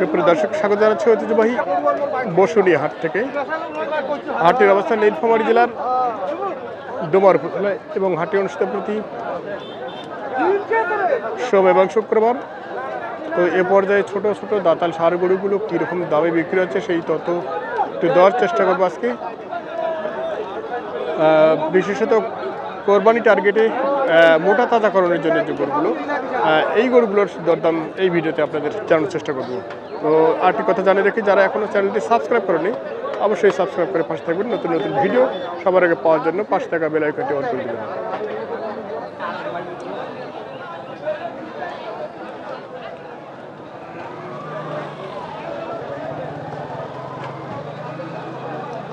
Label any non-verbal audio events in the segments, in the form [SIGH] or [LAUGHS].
সুপ্রিয় দর্শক, স্বাগত জানাচ্ছি ঐতিহ্যবাহী বসুনি হাট থেকে। হাটের অবস্থান নীলফামারী জেলার ডোমার এবং হাটে অনুষ্ঠিত প্রতি সোম এবং শুক্রবার। তো এ পর্যায়ে ছোট ছোট দাতাল সার গরুগুলো কীরকম দামে বিক্রি হচ্ছে সেই তথ্য একটু দেওয়ার চেষ্টা করব আজকে। বিশেষত কোরবানি টার্গেটে মোটা তাজাকরণের জন্য যে গরুগুলো এই গরুগুলোর দরদাম এই ভিডিওতে আপনাদের জানানোর চেষ্টা করব। তো আরেকটি কথা জানিয়ে রাখি যারা এখনও চ্যানেলটি সাবস্ক্রাইব করেনি অবশ্যই সাবস্ক্রাইব করে পাশে থাকবেন। নতুন নতুন ভিডিও সবার আগে পাওয়ার জন্য পাঁচ টাকা বেল আইকনটি অন করে দেবেন।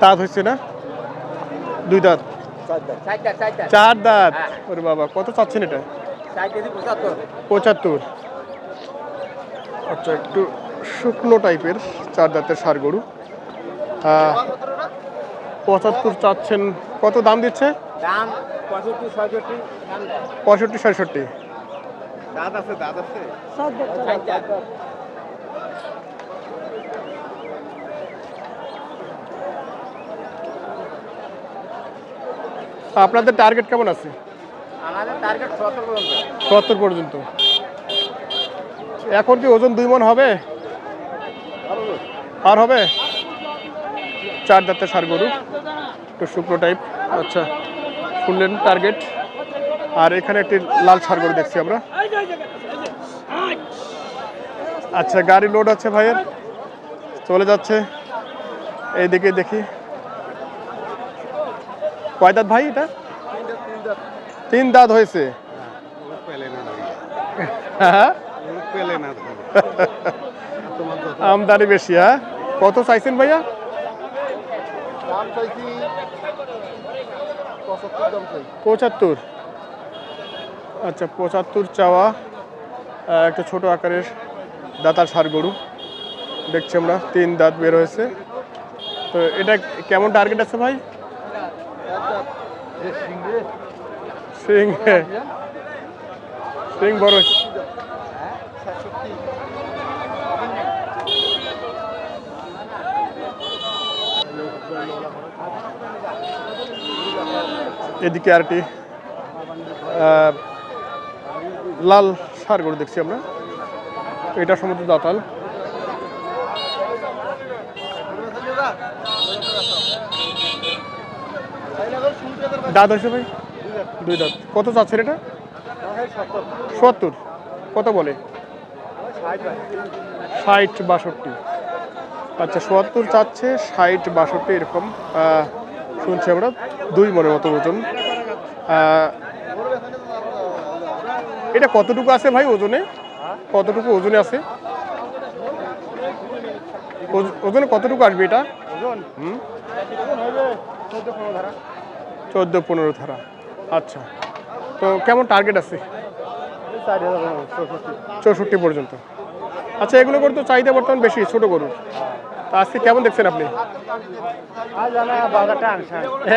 দাঁত হচ্ছে না? দুই দাঁত? চার দাঁত। হ্যাঁ। ওরে বাবা কত চাচ্ছেন এটা? পঁচাত্তর। আচ্ছা একটু শুকনো টাইপের চার দাঁতের সার গরু। পঁচাত্তর চাচ্ছেন কত দাম দিচ্ছে? পঁয়ষট্টি ছয়ষট্টি আপনাদের টার্গেট কেমন আছে? সত্তর পর্যন্ত। এখন কি ওজন দুই মন হবে? আর হবে? চার দাঁতের সার গরু একটু শুকনো টাইপ আচ্ছা শুনলেন টার্গেট আর এখানে একটি লাল সার গরু দেখছি আমরা। আচ্ছা গাড়ি লোড আছে ভাইয়ের। চলে যাচ্ছে। এইদিকে দেখি। কয় দাঁত ভাই এটা? তিন দাঁত হয়েছে। হ্যাঁ [LAUGHS] [LAUGHS] আমদানি বেশি হ্যাঁ? কত চাইছেন ভাইয়া? পঁচাত্তর আচ্ছা পঁচাত্তর চাওয়া একটা ছোট আকারের দাতার সার গরু। দেখছি আমরা তিন দাঁত বের হয়েছে। তো এটা কেমন টার্গেট আছে ভাই? সিং সিং বড় এদিকে আরটি লাল সার গরু দেখছি আমরা। এটা সমুদ্র দাতাল। দাঁত হয়েছে ভাই? দুই দাঁত। কত চাচ্ছেন এটা? সত্তর। কত বলে? ষাট বাষট্টি। আচ্ছা সত্তর চাচ্ছে ষাট বাষট্টি এরকম। শুনছি আমরা দুই মনের মতো ওজন। এটা কতটুকু আছে ভাই ওজনে? কতটুকু ওজনে আছে? ওজ- ওজনে কতটুকু আসবে এটা? চোদ্দ পনেরো ধারা। আচ্ছা। তো কেমন টার্গেট আছে? চৌষট্টি। পর্যন্ত। আচ্ছা এগুলো করে তো চাহিদা বর্তমান বেশি ছোট গরুর। তা আজকে কেমন দেখছেন আপনি?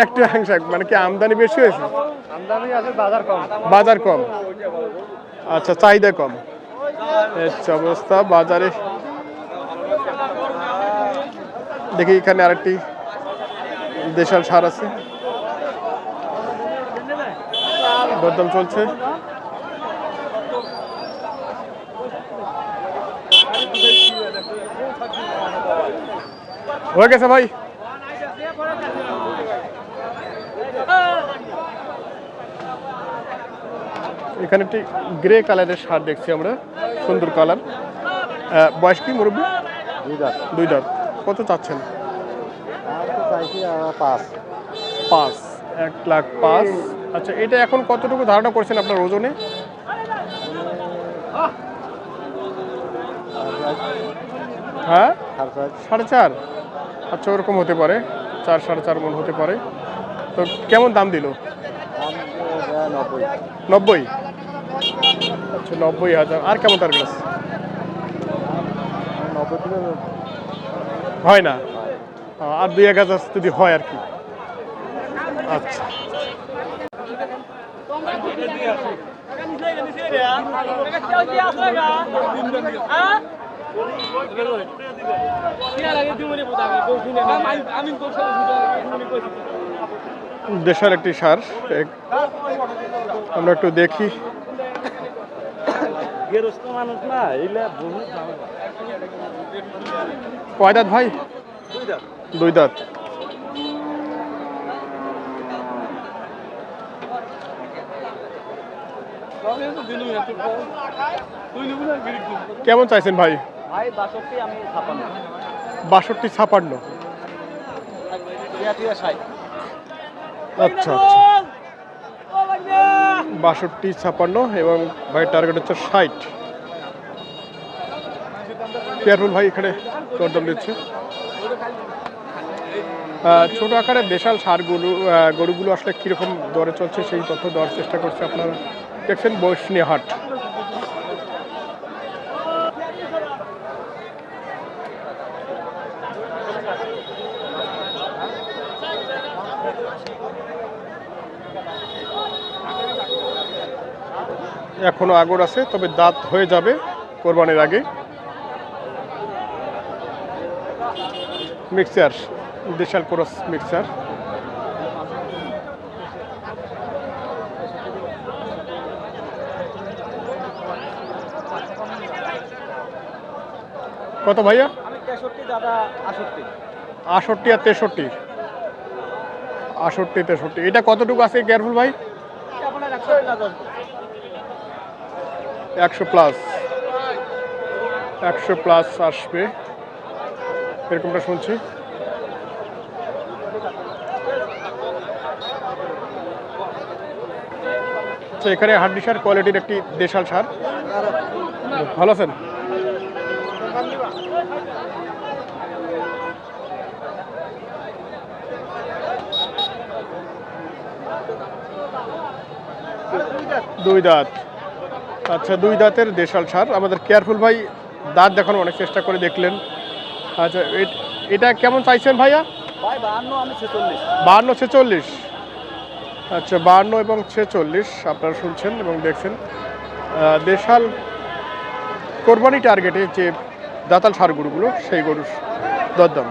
একটু হাংসাক মানে কি আমদানি বেশি হয়েছে? বাজার কম। বাজার কম। আচ্ছা চাহিদা কম। আচ্ছা অবস্থা বাজারে। দেখি এখানে আরেকটি দেশাল সার আছে। দরদাম চলছে। হয়ে গেছে ভাই। এখানে একটি গ্রে কালারের শার্ট দেখছি আমরা সুন্দর কালার বয়স কি মুরব্বী? দুই দাঁত। কত চাচ্ছেন? পাঁচ। এক লাখ পাঁচ। আচ্ছা এটা এখন কতটুকু ধারণা করছেন আপনার ওজনে? হ্যাঁ? সাড়ে চার? আচ্ছা ওরকম হতে পারে। চার সাড়ে চার মন হতে পারে। তো কেমন দাম দিল? নব্বই। নব্বই? আচ্ছা নব্বই হাজার। আর কেমন টার্গেট আছে হয় না? আর দুই এক হাজার যদি হয় আর কি। আচ্ছা। Hã? দেশাল একটি সার এক- আমরা একটু দেখি। কয় দাঁত ভাই? দুই দুই দাঁত। কেমন চাইছেন ভাই? ভাই বাষট্টি আমি ছাপান্ন বাষট্টি ছাপান্ন আচ্ছা আচ্ছা। বাষট্টি ছাপান্ন এবং ভাই টার্গেট হচ্ছে ষাট। কেয়ারফুল ভাই এখানে দরদাম দিচ্ছে। ছোট আকারের দেশাল সারগুলো আহ, গরুগুলো আসলে কীরকম দরে চলছে সেই তথ্য দেওয়ার চেষ্টা করছে আপনারা। দেখছেন বৈষ্ণী হাট এখনও আগর আছে তবে দাঁত হয়ে যাবে কোরবানির আগে। মিক্সার দেশাল ক্রস মিক্সার কত ভাইয়া? আষট্টি আর তেষট্টি। আষট্টি, তেষট্টি। এটা কতটুকু আছে? কেয়ারফুল ভাই। একশো প্লাস একশো প্লাস আসবে। এরকমটা শুনছি। আচ্ছা এখানে হাড্ডি সার কোয়ালিটির একটি দেশাল সার। ভালো আছেন? দুই দাঁত। আচ্ছা দুই দাঁতের দেশাল সার। আমাদের কেয়ারফুল ভাই দাঁত দেখানো অনেক চেষ্টা করে দেখলেন। আচ্ছা এটা কেমন চাইছেন ভাইয়া? ভাই বাহান্ন ছেচল্লিশ। আচ্ছা বাহান্ন এবং ছেচল্লিশ আপনারা শুনছেন এবং দেখছেন। দেশাল কোরবানি টার্গেটে যে দাতাল সার গরুগুলো সেই গরুর দরদাম।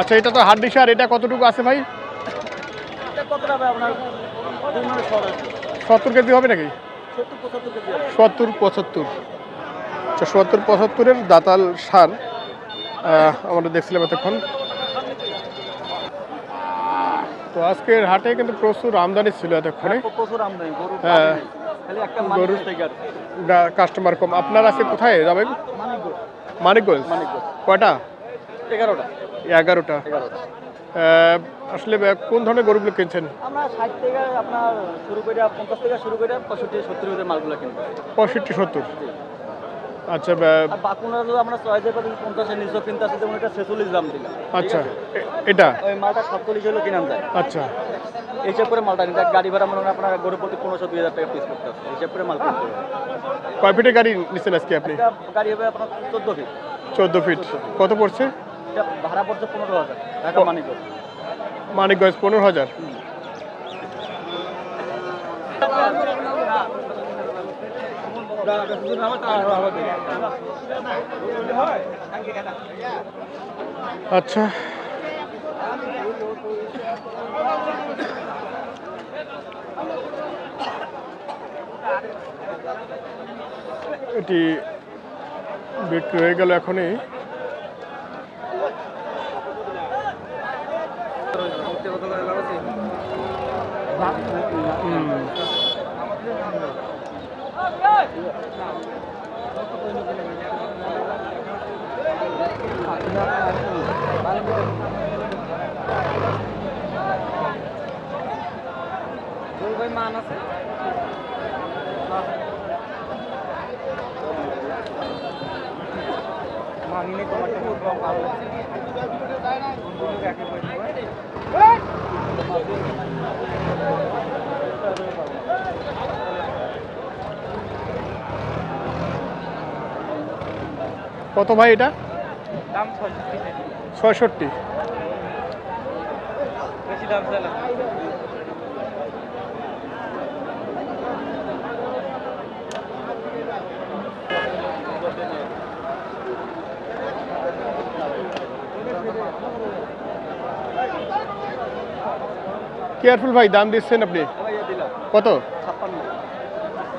আচ্ছা এটা তো হাড্ডি সার এটা কতটুকু আছে ভাই? হবে আপনার? সত্তর কেজি হবে নাকি? সত্তর পঁচাত্তর। সত্তর আচ্ছা সত্তর পঁচাত্তরের দাতাল সার আমরা দেখছিলাম এতক্ষণ। তো আজকের হাটে কিন্তু প্রচুর আমদানি ছিল এতক্ষণে। প্রচুর আমদানি হ্যাঁ। খালি একটা গরু। মানুষ থেকে আর কাস্টমার কম। আপনার আছে কোথায় যাবেন মানিকগঞ্জ। মানিকগঞ্জ? কয়টা? এগারোটা। এগারোটা। আসলে কোন ধরনের গরুগুলো কিনছেন? আমরা ষাট থেকে আপনার শুরু করে পঞ্চাশ থেকে শুরু করে পঁয়ষট্টি সত্তর মালগুলো কিনবো পঁয়ষট্টি সত্তর? আচ্ছা বাকুনারা আমরা পঞ্চাশের নিচে কিনতে যেমন এটা ছেচল্লিশ দাম দিলাম আচ্ছা এটা? ওই মালটা সাতচল্লিশ হলেও কিনান যায়। আচ্ছা। করে মালটা নিতে গাড়ি ভাড়া মনে হয় আপনার গরু প্রতি পনেরোশো দুই হাজার টাকা পিস করতে হবে এইসব করে মাল কিনতে কয় ফিটের গাড়ি নিচ্ছেন আজকে আপনি? গাড়ি হবে আপনার চোদ্দ ফিট। চোদ্দ ফিট। কত পড়ছে? এটা ভাড়া পড়ছে পনেরো হাজার ঢাকা মানিকগঞ্জ। মানিকগঞ্জ পনেরো হাজার? আচ্ছা। এটি বিক্রি হয়ে গেল এখনই হুম। ভাই মান আছে মানিনে তোমারটা খুব কম ভালো। কত ভাই এটা? ছয়ষট্টি। কেয়ারফুল ভাই দাম দিচ্ছেন আপনি? কত?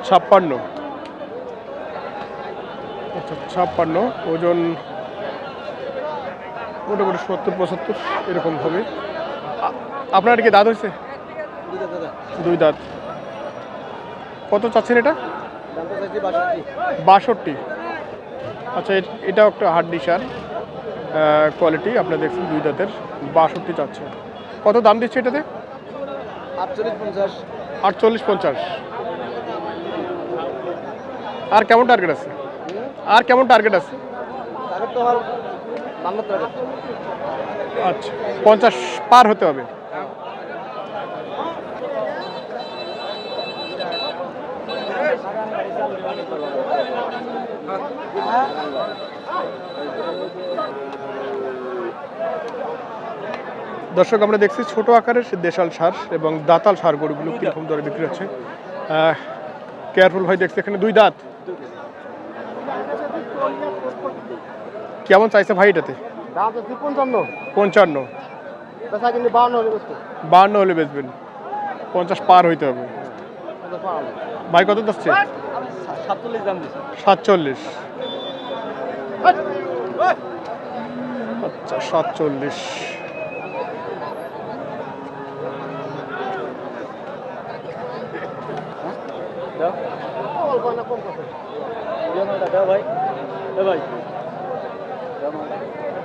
ছাপ্পান্ন। ছাপ্পান্ন আচ্ছা ছাপ্পান্ন ওজন মোটামুটি সত্তর পঁচাত্তর এরকম হবে। আপনার কি দাঁত হয়েছে? দুই দাঁত। কত চাচ্ছেন এটা? বাষট্টি। আচ্ছা এ- এটাও একটা হাড্ডি সার কোয়ালিটি আপনারা দেখছেন দুই দাঁতের বাষট্টি চাচ্ছে। কত দাম দিচ্ছে এটাতে? আটচল্লিশ পঞ্চাশ। আর কেমন টার্গেট আছে? আর কেমন টার্গেট আছে? আচ্ছা পঞ্চাশ পার হতে হবে। দর্শক আমরা দেখছি ছোট আকারের দেশাল সার এবং দাতাল সার গরুগুলো কীরকম দরে বিক্রি হচ্ছে। কেয়ারফুল ভাই দেখছি এখানে দুই দাঁত। কেমন চাইছে ভাই এটাতে? পঞ্চান্ন। বাহান্ন হলে বেচবেন। পঞ্চাশ পার হইতে হবে। ভাই কত যাচ্ছে? সাতচল্লিশ সাতচল্লিশ। আচ্ছা সাতচল্লিশ। ভাই। ভাই।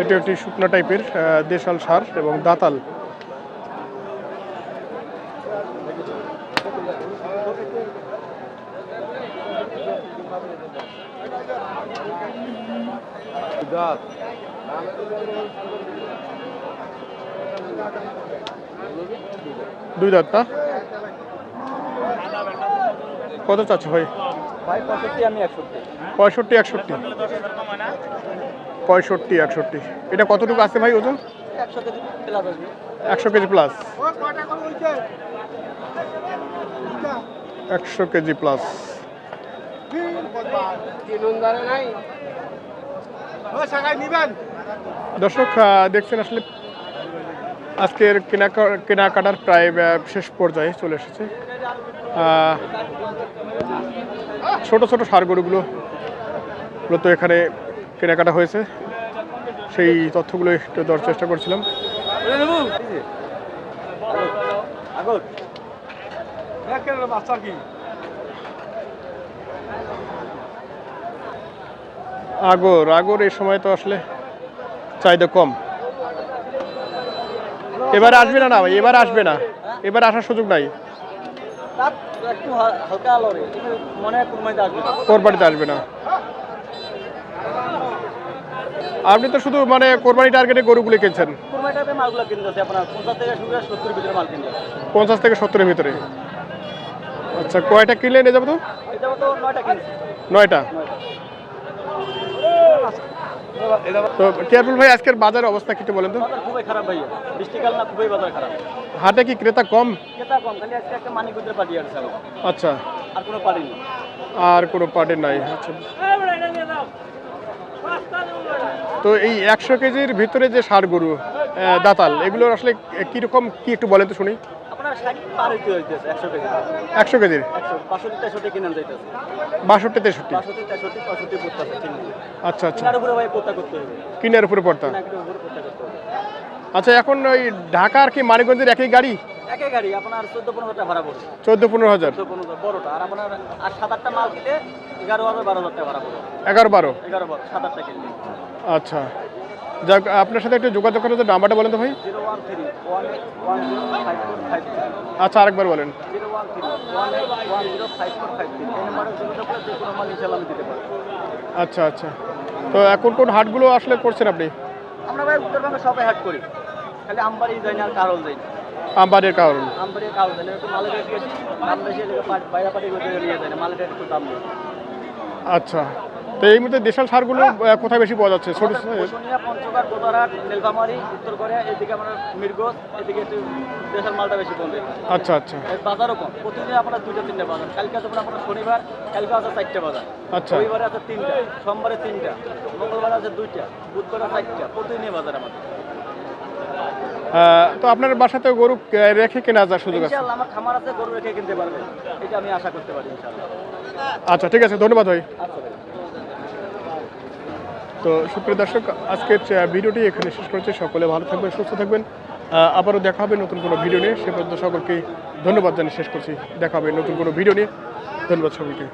এটি একটি শুকনো টাইপের দেশাল সার এবং দাতাল। দুই দাঁত না? কত চাচ্ছে ভাই? পঁয়ষট্টি একষট্টি। পঁয়ষট্টি, একষট্টি। এটা কতটুকু আছে ভাই ওজন? একশো কেজি প্লাস একশো কেজি প্লাস দর্শক দেখছেন আসলে আজকের কেনা কেনাকাটার প্রায় শেষ পর্যায়ে চলে এসেছে। ছোট ছোট সার গরুগুলো মূলত এখানে কেনাকাটা হয়েছে সেই তথ্যগুলো একটু দেওয়ার চেষ্টা করছিলাম। আগর আগর এই সময় তো আসলে চাহিদা কম। এবার আসবে না না এবার আসবে না। এবার আসার সুযোগ নাই। তার আসবে হা- হালকা আলো রে কিন্তু মনে হয় কুরমাইতে আসবে না। কোরবানিতে আসবে না আপনি তো শুধু মানে কোরবানি টার্গেটে গরুগুলো কিনছেন। পঞ্চাশ থেকে সত্তরের ভিতরে আচ্ছা কয়টা কিনলে নিয়ে যাব তো? নয়টা তো কেয়ারফুল ভাই আজকের বাজার অবস্থা কি একটু বলেন তো। খুবই খারাপ বৃষ্টিকাল না খুবই বাজার খারাপ। হাটে কি ক্রেতা কম? কেতা কম খালি আজকে একটা মানি গুজরে পাঠিয়ে আসছে আচ্ছা। আর কোনো পারিনি আর কোনো নাই। আচ্ছা। তো এই একশো কেজির ভিতরে যে ষাট গরু দাতাল এগুলোর আসলে কীরকম কি একটু বলেন তো শুনি। একশো কেজি। কেজির? বাষট্টি তেষট্টি আচ্ছা আচ্ছা। কিনার উপরে পড়তা আচ্ছা এখন ওই ঢাকা আর কি মানিকগঞ্জের একই গাড়ি? গাড়ি? আপনার চোদ্দ পনেরো টাকা ভাড়া পড়বে। চোদ্দ পনেরো হাজার। চোদ্দ পনেরো বড়টা। আর আপনার আর সাত আটটা মাল কিনলে এগারো হাজার বারো হাজার টাকা ভাড়া পড়বে। এগারো বারো? এগারো বারো সাত আটটা কিনলে। আচ্ছা। যাক আপনার সাথে একটু যোগাযোগ করার জন্য নাম্বারটা বলেন তো ভাই। আচ্ছা আরেকবার বলেন। আচ্ছা আচ্ছা। তো এখন কোন হাটগুলো আসলে করছেন আপনি? আমরা ভাই উত্তরবঙ্গে সবাই হাট করি। খালি আমবাড়ি যাই না আর কারল যাই না। আমবাড়ির কারণ। আচ্ছা। তো এই মুহূর্তে দেশাল সারগুলো কোথায় বেশি পাওয়া যাচ্ছে? ছোট পঞ্চগড় নীলফামারি উত্তর কোরিয়া এদিকে আমরা মিরগোজ এদিকে একটু দেশের মালটা বেশি কমবে আচ্ছা আচ্ছা। বাজারও কম। প্রতিদিন আপনার দুটো তিনটা বাজার। কালকে যেমন আপনার শনিবার কালকে আছে চারটা বাজার। আচ্ছা। রবিবারে আছে তিনটা সোমবারে তিনটা মঙ্গলবারে আছে দুইটা বুধবারে চারটা প্রতিদিনই বাজার আমাদের। তো আপনার বাসাতে গরু রেখে কেনা যাওয়ার সুযোগ আছে? আমার খামার আছে গরু রেখে কিনতে পারবে। এটা আমি আশা করতে পারি ইনশাআল্লাহ। আচ্ছা ঠিক আছে ধন্যবাদ ভাই। আচ্ছা তো সুপ্রিয় দর্শক আজকের ভিডিওটি এখানে শেষ করছি। সকলে ভালো থাকবেন সুস্থ থাকবেন। আবারও দেখা হবে নতুন কোনো ভিডিও নিয়ে। সে পর্যন্ত সকলকে ধন্যবাদ জানিয়ে শেষ করছি। দেখা হবে নতুন কোনো ভিডিও নিয়ে। ধন্যবাদ সকলকে।